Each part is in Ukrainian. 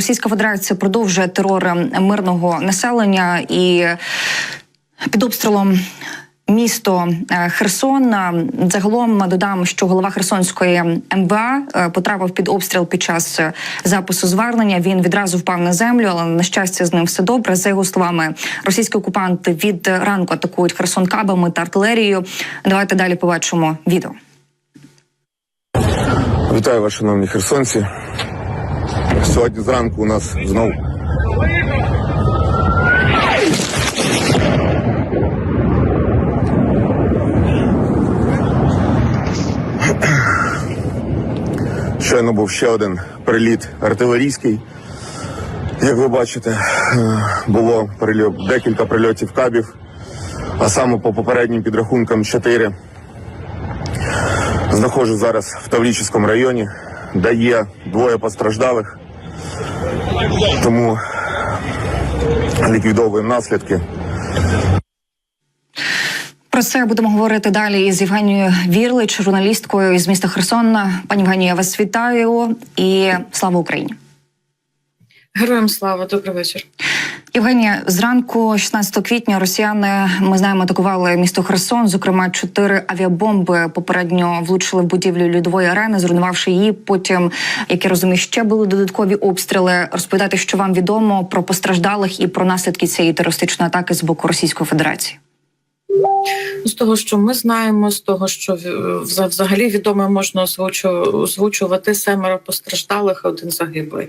Російська Федерація продовжує терор мирного населення і під обстрілом. Місто е, Херсон загалом додам, що голова Херсонської МВА е, потрапив під обстріл під час запису звернення. Він відразу впав на землю, але на щастя з ним все добре. За його словами, російські окупанти від ранку атакують Херсон кабами та артилерією. Давайте далі побачимо відео. Вітаю вас, шановні херсонці. Сьогодні зранку у нас знову щойно був ще один приліт артилерійський. Як ви бачите, е, було прильот, декілька прильотів кабів, а саме по попереднім підрахункам чотири. Знаходжусь зараз в Таврічському районі, де є двоє постраждалих, тому ліквідовуємо наслідки. Про це будемо говорити далі із Євгенією Вірлич, журналісткою із міста Херсона. Пані Євгенію, я вас вітаю і слава Україні. Героям слава, добрий вечір. Євгенія, зранку, 16 квітня, росіяни ми знаємо, атакували місто Херсон. Зокрема, чотири авіабомби попередньо влучили в будівлю льодової арени, зруйнувавши її. Потім, як я розумію, ще були додаткові обстріли. Розповідати, що вам відомо про постраждалих і про наслідки цієї терористичної атаки з боку Російської Федерації. З того, що ми знаємо, з того, що взагалі відомо можна озвучу- озвучувати семеро постраждалих, один загиблий.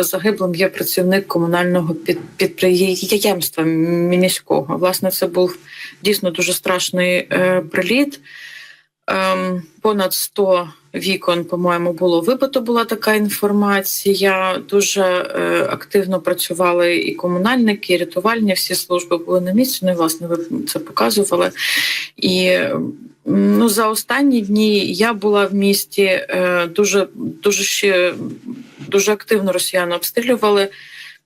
Загиблим є працівник комунального підприємства міського. Власне, це був дійсно дуже страшний е, приліт. Ем, понад 100 вікон, по-моєму, було вибито. Була така інформація. Дуже е, активно працювали і комунальники, і рятувальні всі служби були на місці. Ну, і, власне, ви це показували. І ну, за останні дні я була в місті е, дуже дуже ще дуже активно росіяни обстрілювали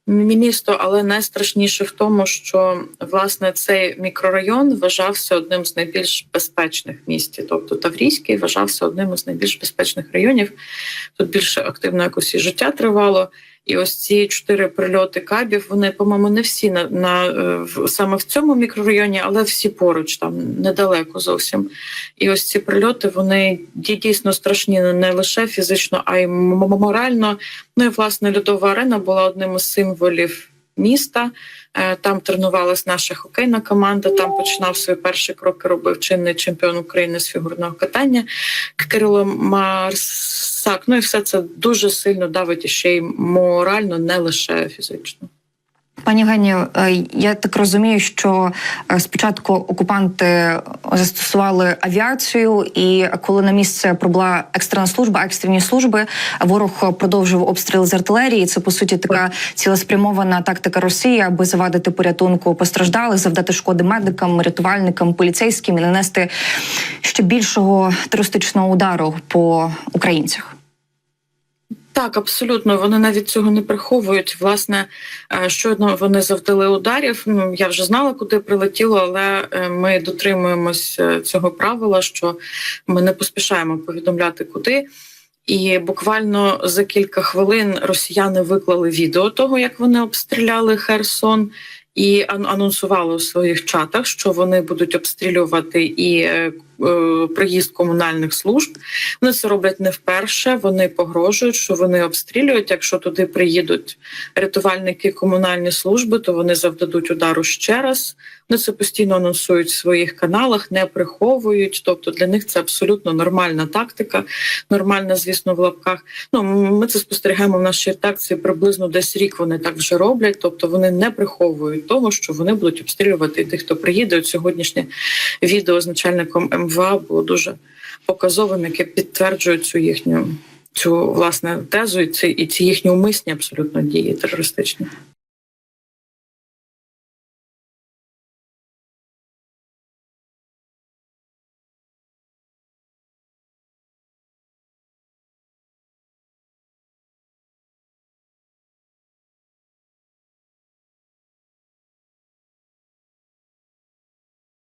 місто, але найстрашніше в тому, що власне цей мікрорайон вважався одним з найбільш безпечних місті. Тобто Таврійський вважався одним із найбільш безпечних районів. Тут більше активно якось і життя тривало. І ось ці чотири прильоти кабів. Вони, по-моєму, не всі на, на е, в- саме в цьому мікрорайоні, але всі поруч, там недалеко зовсім. І ось ці прильоти вони ді- дійсно страшні не лише фізично, а й морально. Ну і власне льодова арена була одним із символів міста. Е, Там тренувалась наша хокейна команда. Там починав свої перші кроки. Робив чинний чемпіон України з фігурного катання Кирило Марсак. Ну і все це дуже сильно давить ще й морально, не лише фізично. Пані Євгенію, е, я так розумію, що е, спочатку окупанти застосували авіацію, і коли на місце прибула екстрена служба, екстрені служби, ворог продовжував обстріл з артилерії. Це по суті така цілеспрямована тактика Росії, аби завадити порятунку постраждалих, завдати шкоди медикам, рятувальникам, поліцейським і нанести ще більшого терористичного удару по українцях. Так, абсолютно. Вони навіть цього не приховують. Власне, е, щойно вони завдали ударів. Ну я вже знала, куди прилетіло, але е, ми дотримуємось е, цього правила, що ми не поспішаємо повідомляти куди. І буквально за кілька хвилин росіяни виклали відео того, як вони обстріляли Херсон, і ан- анонсували у своїх чатах, що вони будуть обстрілювати і приїзд комунальних служб. Вони це роблять не вперше. Вони погрожують, що вони обстрілюють. Якщо туди приїдуть рятувальники комунальні служби, то вони завдадуть удару ще раз. Вони це постійно анонсують в своїх каналах, не приховують. Тобто для них це абсолютно нормальна тактика, нормальна, звісно, в лапках. Ну ми це спостерігаємо в нашій редакції. Приблизно десь рік вони так вже роблять. Тобто вони не приховують того, що вони будуть обстрілювати тих, хто приїде. От сьогоднішнє відео з начальником МВА було дуже показовим, яке підтверджує цю їхню цю власне тезу і ці і ці їхні умисні абсолютно дії терористичні.